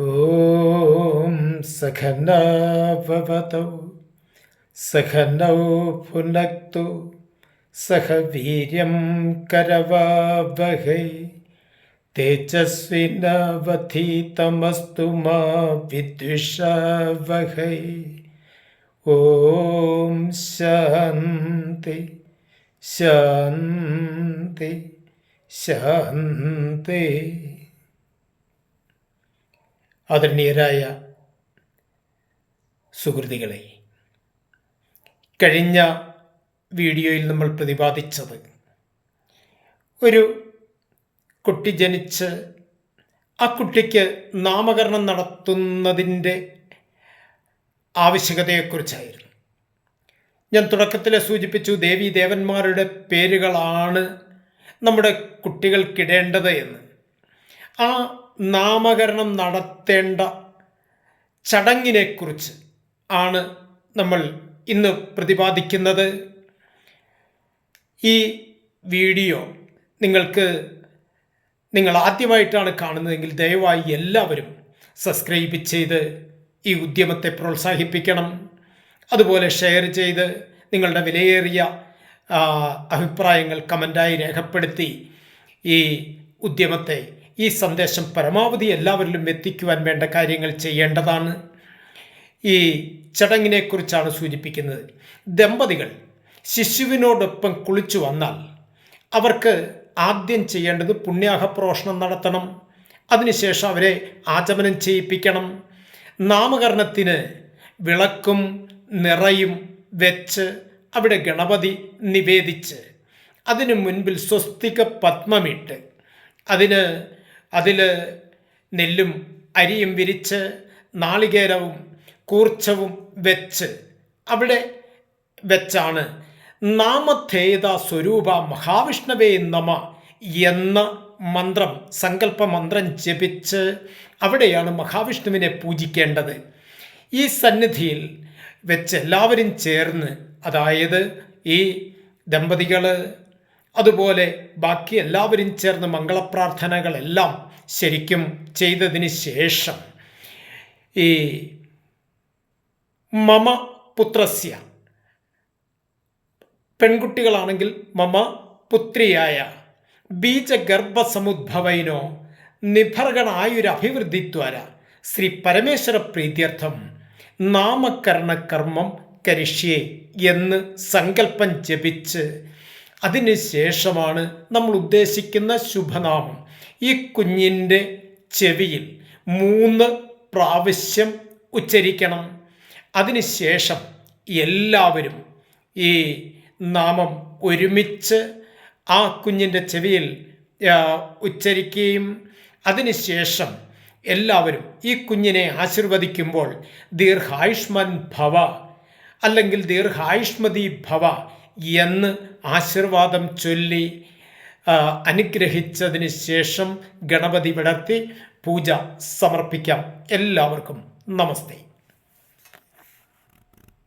ॐ सखनावतौ सखनौ भुनक्तु सह वीर्यं करवावहै तेजस्विनवधीतमस्तु मा विद्विषावहै ॐ शान्ति शान्ति शान्ति ആദരണീയരായ സുഹൃതികളെ കഴിഞ്ഞ വീഡിയോയിൽ നമ്മൾ പ്രതിപാദിച്ചത് ഒരു കുട്ടി ജനിച്ച് ആ കുട്ടിക്ക് നാമകരണം നടത്തുന്നതിന്റെ ആവശ്യകതയെക്കുറിച്ചായിരുന്നു. ഞാൻ തുടക്കത്തിൽ സൂചിപ്പിച്ചു ദേവി ദേവന്മാരുടെ പേരുകളാണ് നമ്മുടെ കുട്ടികൾക്കിടേണ്ടത് എന്ന്. ആ നാമകരണം നടത്തേണ്ട ചടങ്ങിനെക്കുറിച്ച് ആണ് നമ്മൾ ഇന്ന് പ്രതിപാദിക്കുന്നത്. ഈ വീഡിയോ നിങ്ങൾക്ക് നിങ്ങൾ ആദ്യമായിട്ടാണ് കാണുന്നതെങ്കിൽ ദയവായി എല്ലാവരും സബ്സ്ക്രൈബ് ചെയ്ത് ഈ ഉദ്യമത്തെ പ്രോത്സാഹിപ്പിക്കണം. അതുപോലെ ഷെയർ ചെയ്ത് നിങ്ങളുടെ വിലയേറിയ അഭിപ്രായങ്ങൾ കമന്റായി രേഖപ്പെടുത്തി ഈ ഉദ്യമത്തെ ഈ സന്ദേശം പരമാവധി എല്ലാവരിലും എത്തിക്കുവാൻ വേണ്ട കാര്യങ്ങൾ ചെയ്യേണ്ടതാണ്. ഈ ചടങ്ങിനെക്കുറിച്ചാണ് സൂചിപ്പിക്കുന്നത്. ദമ്പതികൾ ശിശുവിനോടൊപ്പം കുളിച്ചു വന്നാൽ അവർക്ക് ആദ്യം ചെയ്യേണ്ടത് പുണ്യാഹപ്രോഷണം നടത്തണം. അതിനുശേഷം അവരെ ആചമനം ചെയ്യിപ്പിക്കണം. നാമകരണത്തിന് വിളക്കും നിറയും വെച്ച് അവിടെ ഗണപതി നിവേദിച്ച് അതിനു മുൻപിൽ സ്വസ്തിക പത്മമിട്ട് അതിന് അതിൽ നെല്ലും അരിയും വിരിച്ച് നാളികേരവും കൂർച്ചവും വെച്ച് അവിടെ വെച്ചാണ് നാമധേയത സ്വരൂപ മഹാവിഷ്ണവേ നമ എന്ന മന്ത്രം സങ്കല്പ മന്ത്രം ജപിച്ച് അവിടെയാണ് മഹാവിഷ്ണുവിനെ പൂജിക്കേണ്ടത്. ഈ സന്നിധിയിൽ വെച്ച് എല്ലാവരും ചേർന്ന് അതായത് ഈ ദമ്പതികൾ അതുപോലെ ബാക്കി എല്ലാവരും ചേർന്ന് മംഗളപ്രാർത്ഥനകളെല്ലാം ശരിക്കും ചെയ്തതിന് ശേഷം ഈ മമ പുത്രസ്യ. പെൺകുട്ടികളാണെങ്കിൽ മമ പുത്രിയായ. ബീജഗർഭസമുദ്ഭവൈനോ നിഭർഗണായുരഭിവൃദ്ധിദ്വാര ശ്രീ പരമേശ്വര പ്രീത്യർത്ഥം. നാമകരണകർമ്മം കരിഷ്യേ എന്ന് സങ്കല്പം ജപിച്ച് അതിനുശേഷമാണ് നമ്മൾ ഉദ്ദേശിക്കുന്ന ശുഭനാമം. ഈ കുഞ്ഞിന്റെ ചെവിയിൽ മൂന്ന് പ്രാവശ്യം ഉച്ചരിക്കണം. അതിനുശേഷം എല്ലാവരും ഈ നാമം ഒരുമിച്ച് ആ കുഞ്ഞിന്റെ ചെവിയിൽ ഉച്ചരിക്കുകയും അതിനുശേഷം എല്ലാവരും ഈ കുഞ്ഞിനെ ആശീർവദിക്കുമ്പോൾ ദീർഘായുഷ്മൻ ഭവ അല്ലെങ്കിൽ ദീർഘായുഷ്മതി ഭവ എന്ന് ആശീർവാദം ചൊല്ലി അനുഗ്രഹിച്ചതിന് ശേഷം ഗണപതി വിടർത്തി പൂജ സമർപ്പിക്കാം. എല്ലാവർക്കും നമസ്തേ.